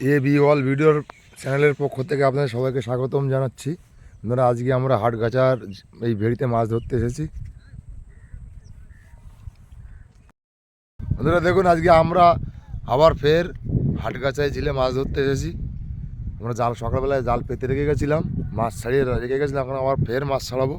A B ওয়াল ভিডিওর চ্যানেলের পক্ষ থেকে আপনাদের সবাইকে স্বাগতম জানাচ্ছি। বন্ধুরা, আজকে আমরা হাটগাছার এই ভেড়িতে মাছ ধরতে এসেছি। বন্ধুরা, দেখুন, আজকে আমরা আবার ফের হাটগাছায় ঝিলে মাছ ধরতে এসেছি। আমরা জাল, সকালবেলায় জাল পেতে রেখে গেছিলাম, মাছ ছাড়িয়ে রেখে গেছিলাম, এখন আবার ফের মাছ ছাড়াবো।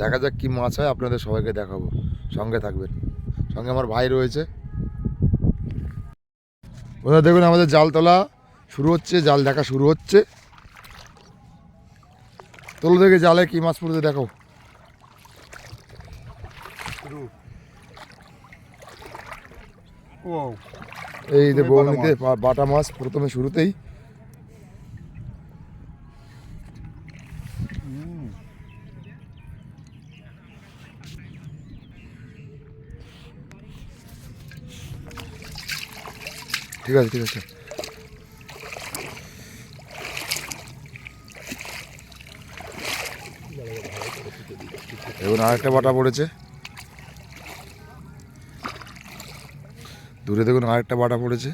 দেখা যাক কী মাছ হয়, আপনাদের সবাইকে দেখাবো। সঙ্গে থাকবেন। সঙ্গে আমার ভাই রয়েছে। বন্ধুরা, দেখুন, আমাদের জাল তোলা শুরু হচ্ছে জাল দেখা শুরু হচ্ছে। তোলো দেখে জালে কি মাছ পড়তে দেখো। এই যে বৌনিতে বাটা মাছ। প্রথমে শুরুতেই। ঠিক আছে ঠিক আছে। এখন আরেকটা বাটা পড়েছে। দূরে দেখুন আরেকটা বাটা পড়েছে।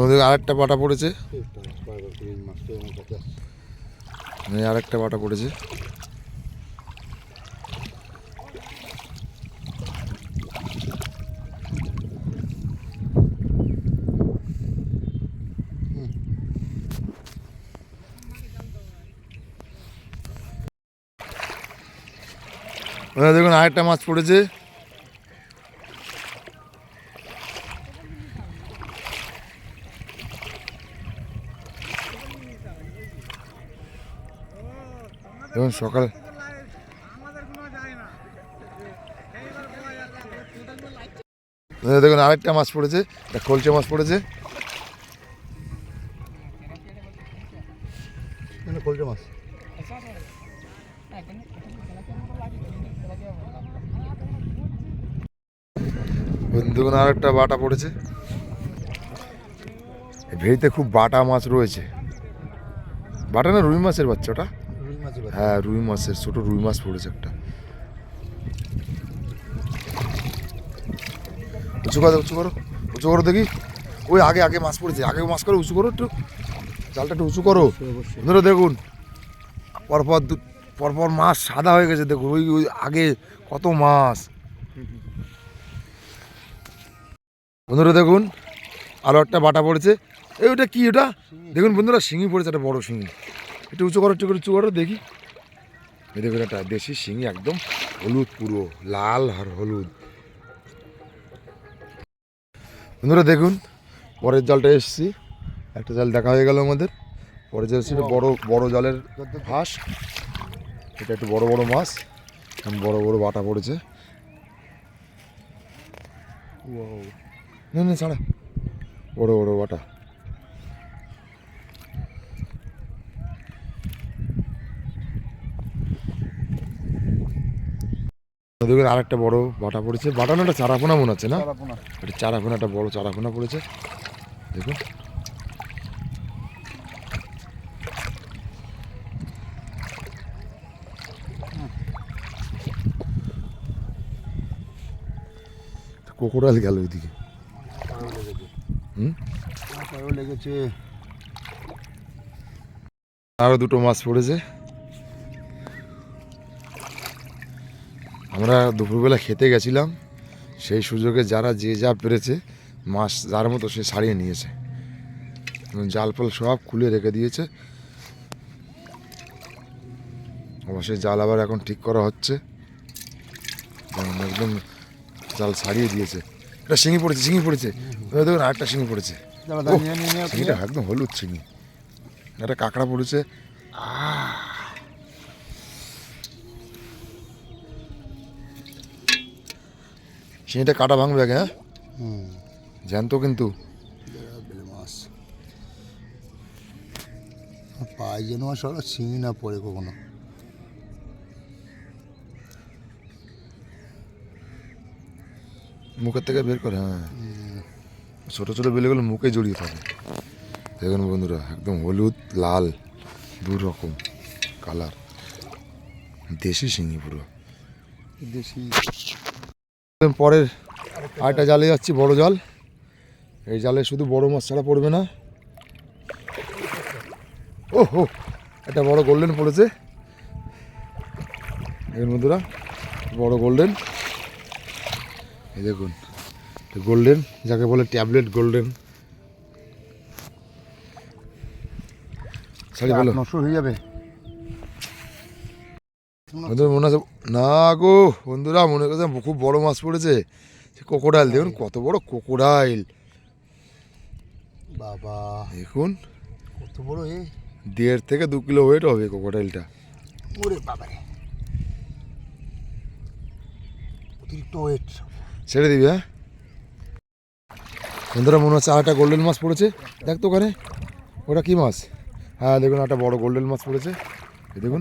ওদিকে আরেকটা বাটা পড়েছে। আরেকটা বাটা পড়েছে। দেখুন আরেকটা মাছ পড়েছে। দেখুন সকাল। দেখুন, আরেকটা মাছ পড়েছে, একটা খলচে মাছ পড়েছে। মাছ। দেখুন আরেকটা বাটা পড়েছে। ভেড়িতে খুব বাটা মাছ রয়েছে। বাটা না রুই মাছের বাচ্চা ওটা? রুই মাছের বাচ্চা। হ্যাঁ রুই মাছের ছোট রুই মাছ পড়েছে একটা। উঁচু করো উঁচু করো উঁচু করো দেখি। ওই আগে আগে মাছ পড়েছে আগে মাছ করো উঁচু করো একটু। জালটা একটু উঁচু করো। ধরো দেখুন পরপর পরপর মাছ সাদা হয়ে গেছে দেখুন ওই ওই আগে কত মাছ। বন্ধুরা দেখুন আরও একটা বাটা পড়েছে। এই ওটা কি ওটা? দেখুন বন্ধুরা শিঙি পড়েছে একটা বড় শিঙি। একটু উঁচু করো একটু করে উঁচু করো দেখি। এই দেখুন একটা দেশি শিঙি একদম হলুদ পুরো লাল আর হলুদ। বন্ধুরা দেখুন পরের জালটা এসছি। একটা জাল দেখা হয়ে গেল আমাদের। পরের যে ছিল বড় বড় জলের ফাঁস এটা একটু বড় বড় মাছ। এখন বড় বড় বাটা পড়েছে. না না ছাড়া। বড় বড় বাটা। দেখবেন আরেকটা বড় বাটা পড়েছে। বাটা না একটা চারাপোনা মনে হচ্ছে না। একটা চারাপোনা একটা বড় চারাপোনা পড়েছে। দেখুন। কোকোরাল গেল ওইদিকে। লেগেছে। আরও দুটো মাছ পড়েছে। আমরা দুপুরবেলা খেতে গেছিলাম। সেই সুযোগে যারা যে যা পেরেছে মাছ যার মতো সে ছাড়িয়ে নিয়েছে। জাল ফাল সব খুলে রেখে দিয়েছে। অবশ্যই জাল আবার এখন ঠিক করা হচ্ছে। একদম জাল ছাড়িয়ে দিয়েছে। একটা শিঙি পড়েছে শিঙি পড়েছে। দেখুন আরেকটা শিঙি পড়েছে। শিঙিটা একদম হলুদ শিঙি। একটা কাঁকড়া পড়েছে। শিঙিটা কাটা ভাঙবে আগে হ্যাঁ? জ্যান্ত কিন্তু। মাছ পাই চাই যেন আর সব শিঙি না পড়ে কখনো। মুখের থেকে বের করে হ্যাঁ। ছোট ছোট বেলেগুলো মুখে জড়িয়ে থাকে। দেখুন বন্ধুরা একদম হলুদ লাল দু রকম কালার দেশি শিঙি পুরো। দেশি পরের আরেকটা জালে যাচ্ছি, বড় জাল। এই জালে শুধু বড় মাছ ছাড়া পড়বে না। ও হো একটা বড় গোল্ডেন পড়েছে। দেখুন বন্ধুরা, বড় গোল্ডেন এই দেখুন গোল্ডেন যাকে বলে ট্যাবলেট গোল্ডেন সরি বলো নষ্ট হয়ে যাবে। বন্ধুরা মনে আছে না গো বন্ধুরা মনে করছে খুব বড় মাছ পড়েছে। কোকোডাইল দেখুন কত বড় কোকোডাইল বাবা। দেখুন কত বড় এ। দেড় থেকে দু কিলো ওয়েট হবে কোকোডাইলটা ওরে বাবা রে। অতিরিক্ত ওয়েট ছেড়ে দিবি হ্যাঁ? বন্ধুরা মনে হচ্ছে আরেকটা গোল্ডেন মাছ পড়েছে। দেখ তো ওখানে ওটা কি মাছ? হ্যাঁ দেখুন একটা বড় গোল্ডেন মাছ পড়েছে। দেখুন।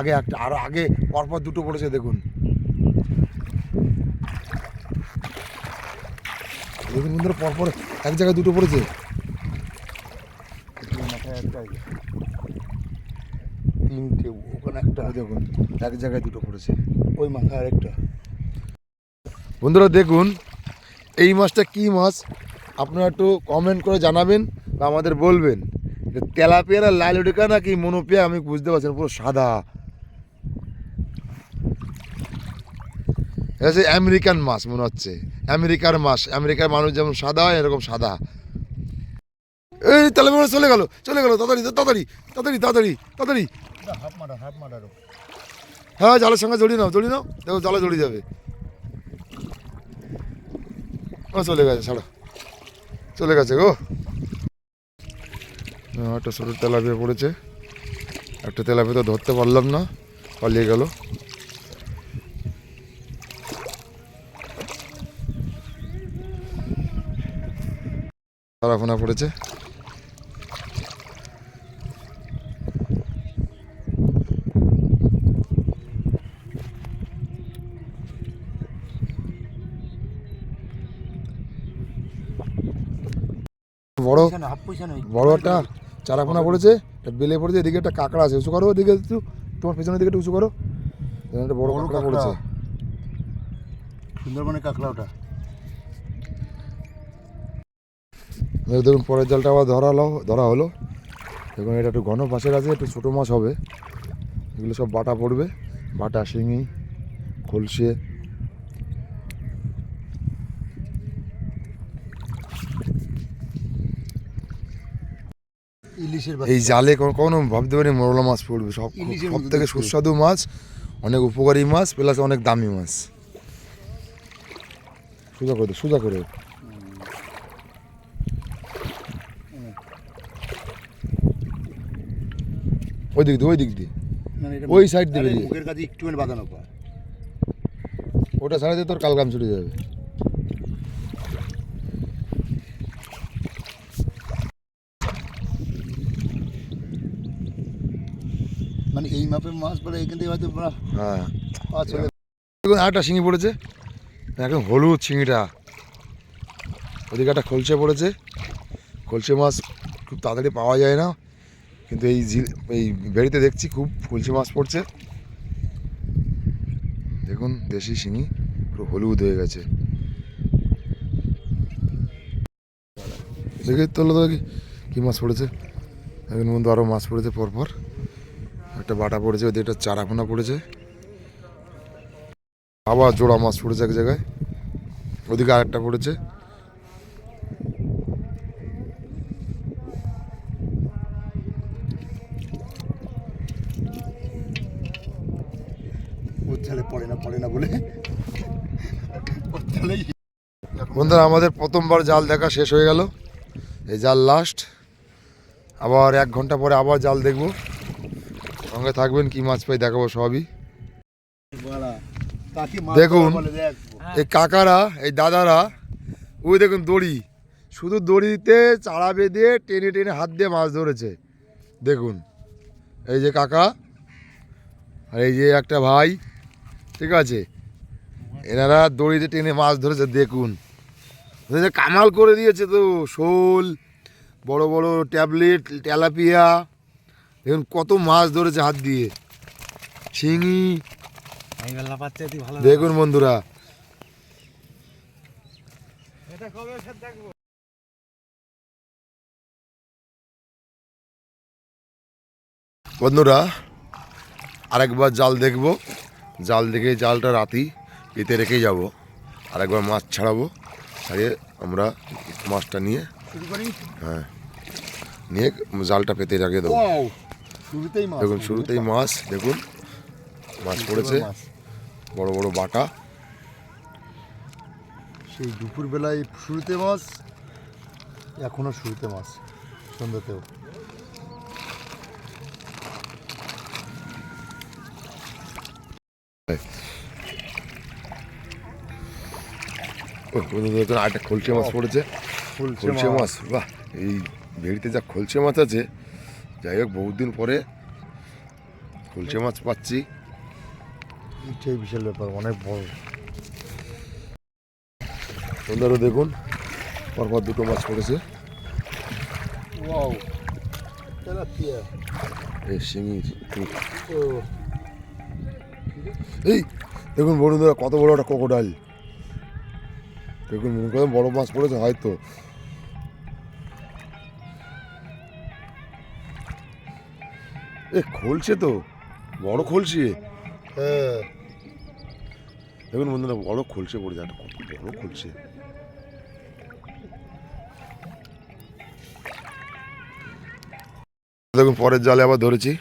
আগে একটা আরও আগে পরপর দুটো পড়েছে দেখুন। দেখুন বন্ধুরা পরপর এক জায়গায় দুটো পড়েছে। তিনটে ওখানে একটা দেখুন। এক জায়গায় দুটো পড়েছে। ওই মাথায় আরেকটা। বন্ধুরা দেখুন এই মাছটা কি মাছ? আপনারা একটু কমেন্ট করে জানাবেন বা আমাদের বলবেন। তেলাপিয়ার আর লাইলুডিকা নাকি মনোপিয়া, আমি বুঝতে পারছি না, পুরো সাদা। এটা আমেরিকান মাছ মনে হচ্ছে। আমেরিকার মাছ, আমেরিকার মানুষ যেমন সাদা হয় এরকম সাদা। এই হয় চলে গেল চলে গেল তাড়াতাড়ি তাড়াতাড়ি তাড়াতাড়ি তাড়াতাড়ি। হ্যাঁ জালের সঙ্গে জড়িয়ে নাও জড়িয়ে নাও, দেখো জালে জড়িয়ে যাবে। ও, চলে গেছে, ছাড়ো। চলে গেছে গো। একটা ছোটো তেলাপিয়া পড়েছে। একটা তেলাপিয়া তো ধরতে পারলাম না পালিয়ে গেল। সারাফোনা পড়েছে। বড় পয়সা চারাপোনা পড়েছে একটা বেলে পড়েছে এদিকে একটা কাঁকড়া আছে উঁচু করো ওদিকে একটু তোমার পেছনের দিকে একটু উঁচু করো। একটা বড় বড় কাঁকড়া। পড়েছে। সুন্দরবনে কাঁকড়া ওটা। দেখুন পরের জালটা আবার ধরা হলো ধরা হলো। দেখুন এটা একটু ঘন পাশের আছে একটু ছোটো মাছ হবে। এগুলো সব বাটা পড়বে বাটা শিঙি খলসে। এই জালে কোনো ভাবতে পারি মোরলা মাছ পড়বে সব সব থেকে সুস্বাদু মাছ অনেক উপকারী মাছ প্লাস অনেক দামি মাছ। সোজা করে সোজা করে ওই দিক দিয়ে ওই দিক দিয়ে ওই side দিয়ে বাঁধানো ওটা ছাড়া দিয়ে তোর কালকাম ছুটে যাবে। এই মাপের মাছ পরে এখান থেকে হয়তো হ্যাঁ। দেখুন আরেকটা শিঙি পড়েছে। একদম হলুদ শিঙিটা। ওদিকে একটা খলসে পড়েছে। খলসে মাছ খুব তাড়াতাড়ি পাওয়া যায় না। কিন্তু এই ঝিল- এই বেড়িতে দেখছি খুব খলসে মাছ পড়ছে। দেখুন দেশি শিঙি পুরো হলুদ হয়ে গেছে। দেখি তোলো তো কী মাছ পড়েছে? এখন বন্ধু আরও মাছ পড়েছে পরপর। একটা বাটা পড়েছে ওদের একটা চারাপোনা পড়েছে। আবার জোড়া মাছ পড়েছে এক জায়গায় ওদিকে আরেকটা পড়েছে। ওর জালে পড়ে না পড়ে না বলে। বন্ধুরা আমাদের প্রথমবার জাল দেখা শেষ হয়ে গেল। এই জাল লাস্ট আবার এক ঘণ্টা পরে আবার জাল দেখব। সঙ্গে থাকবেন কি মাছ পাই দেখাবো সবই। দেখুন। এই কাকারা এই দাদারা ওই দেখুন দড়ি। শুধু দড়িতে চাড়া বেঁধে টেনে টেনে হাত দিয়ে মাছ ধরেছে। দেখুন এই যে কাকা আর এই যে একটা ভাই ঠিক আছে? এনারা দড়িতে টেনে মাছ ধরেছে দেখুন। যে কামাল করে দিয়েছে তো শোল বড় বড় ট্যাবলেট তেলাপিয়া দেখুন কত মাছ ধরেছে হাত দিয়ে। শিঙি দেখুন বন্ধুরা। বন্ধুরা আরেকবার জাল দেখব। জাল দেখে জালটা রাতি পেতে রেখে যাব। আরেকবার মাছ ছাড়াবো। ছাড়িয়ে আমরা মাছটা নিয়ে হ্যাঁ। নিয়ে জালটা পেতে রাখিয়ে দেবো। দেখুন শুরুতেই মাছ দেখুন মাছ পড়েছে। বড় বড় বাটা। সেই দুপুর বেলায় শুরুতে মাছ এখনও শুরুতে মাছ সন্ধ্যাতেও। আরেকটা খলসে মাছ পড়েছে। খলসে মাছ বাহ এই ভেড়িতে যা খলসে মাছ আছে যাই হোক বহুদিন পরে কুলচে মাছ পাচ্ছি। এটাই বিশাল ব্যাপার অনেক বড়। বন্ধুরা দেখুন পরপর দুটো মাছ পড়েছে। ওয়াও এই শিঙির এই দেখুন বন্ধুরা কত বড় একটা কোকোডাইল দেখুন মনে করেন বড় মাছ পড়েছে হয়তো। এ খলছে তো। বড় খলছে। হ্যাঁ। দেখুন বন্ধুরা বড় খলছে পড়েছে একটা কত বড় খলছে। দেখুন পরের জালে আবার ধরেছি।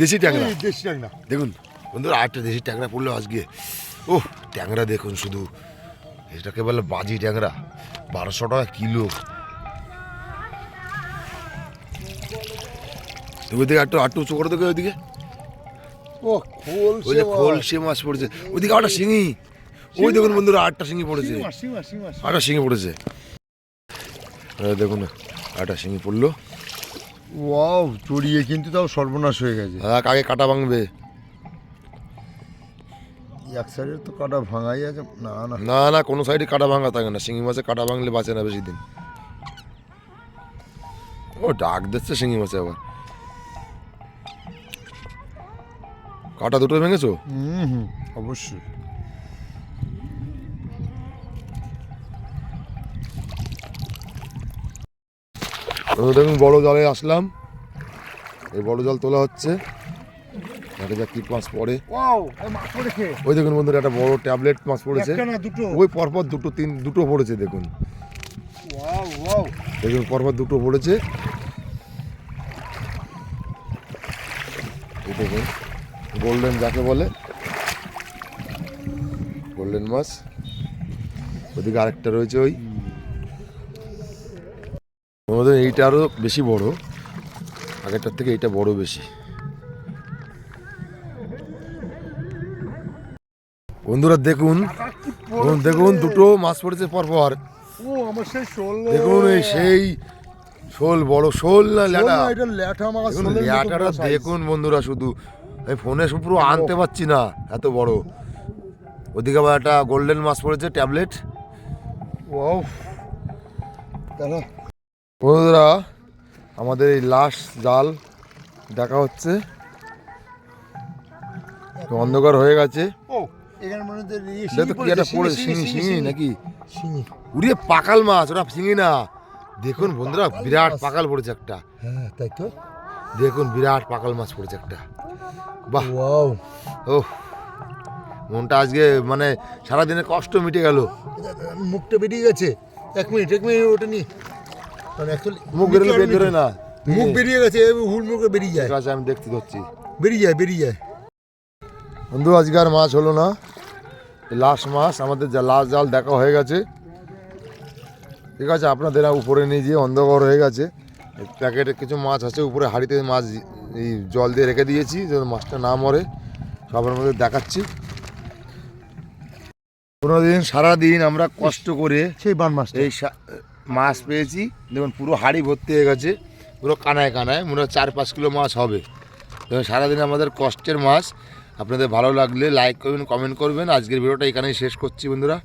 দেশি ট্যাংরা। দেশি ট্যাংরা। দেখুন বন্ধুরা আরেকটা দেশি ট্যাংরা পড়ল আজকে। ও ট্যাংরা দেখুন শুধু। এটাকে বলে বাজি ট্যাংরা। বারোশো টাকা কিলো ওইদিকে একটু আটটু উঁচু করে দেখো ওইদিকে। ও ওই খোলছে যে খোলসে মাছ পড়েছে। ওইদিকে আটটা শিঙি। ওই দেখুন বন্ধুরা আটটা শিঙি পড়েছে। আটটা শিঙি পড়েছে। দেখুন আটটা শিঙি পড়ল। ওয়াও চড়িয়ে কিন্তু তাও সর্বনাশ হয়ে গেছে। হ্যাঁ আগে কাটা ভাঙবে? এক সাইডের তো কাটা ভাঙাই আছে না না। না না কোনো সাইডে কাটা ভাঙা থাকে না শিঙি মাছে কাটা ভাঙলে বাঁচে না বেশি দিন। ও ডাক দিচ্ছে শিঙি মাছে আবার। কাটা দুটো ভেঙেছো? হুম হুম অবশ্যই। দেখুন বড় জালে আসলাম। এই বড় জাল তোলা হচ্ছে। দেখা যাক কি মাছ পড়ে। ওই দেখুন বন্ধুরা একটা বড় ট্যাবলেট মাছ পড়েছে। দুটো। ওই পরপর দুটো তিন দুটো পড়েছে দেখুন। Wow wow. দেখুন পরপর দুটো পড়েছে। দেখুন গোল্ডেন যাকে বলে গোল্ডেন মাছ। ওদিকে আরেকটা রয়েছে ওই। আমাদের এইটা আরও বেশি বড়। আগেরটার থেকে এইটা বড় বেশি। বন্ধুরা দেখুন দেখুন, দুটো মাছ পড়েছে পরপর। দেখুন এই সেই শোল বড় শোল না ল্যাটা? ল্যাটাটা দেখুন বন্ধুরা শুধু। আমি ফোনে পুরো আনতে পারছি না এত বড়। ওদিকে আবার একটা গোল্ডেন মাছ পড়েছে ট্যাবলেট ওয়াও। বন্ধুরা আমাদের এই লাস্ট জাল দেখা হচ্ছে। অন্ধকার হয়ে গেছে। এখানে মনে হচ্ছে দেখো কি একটা পড়ে শিঙি শিঙি নাকি? শিঙি। উড়িয়ে পাকাল মাছ ওটা শিঙি না। দেখুন বন্ধুরা বিরাট পাকাল পড়েছে একটা। হ্যাঁ তাই তো। দেখুন বিরাট পাকাল মাছ পড়েছে একটা। বাহ। ওয়াও। ও মনটা আজকে মানে সারাদিনের কষ্ট মিটে গেল। মুখটা বেরিয়ে গেছে। এক মিনিট এক মিনিট ওটা নি কারণ actually মুখ বেরোলে বের না। মুখ বেরিয়ে গেছে হুল মুখে বেরিয়ে যায়। আমি দেখতে ধরছি। বেরিয়ে যায় বেরিয়ে যায়। বন্ধু আজকে আর মাছ হলো না। লাস্ট মাস আমাদের যা লাস্ট জাল দেখা হয়ে গেছে। ঠিক আছে আপনাদের উপরে নিয়ে যেয়ে অন্ধকার হয়ে গেছে। প্যাকেটে কিছু মাছ আছে উপরে হাড়িতে মাছ এই জল দিয়ে রেখে দিয়েছি যেন মাছটা না মরে। সবার মধ্যে দেখাচ্ছি। দিন সারাদিন আমরা কষ্ট করে সেই বান মাছ এই মাছ পেয়েছি। দেখুন পুরো হাড়ি ভর্তি হয়ে গেছে পুরো কানায় কানায় মনে হয় চার পাঁচ কিলো মাছ হবে। সারাদিন আমাদের কষ্টের মাছ। আপনাদের ভালো লাগলে লাইক করবেন কমেন্ট করবেন। আজকের ভিডিওটা এখানেই শেষ করছি বন্ধুরা।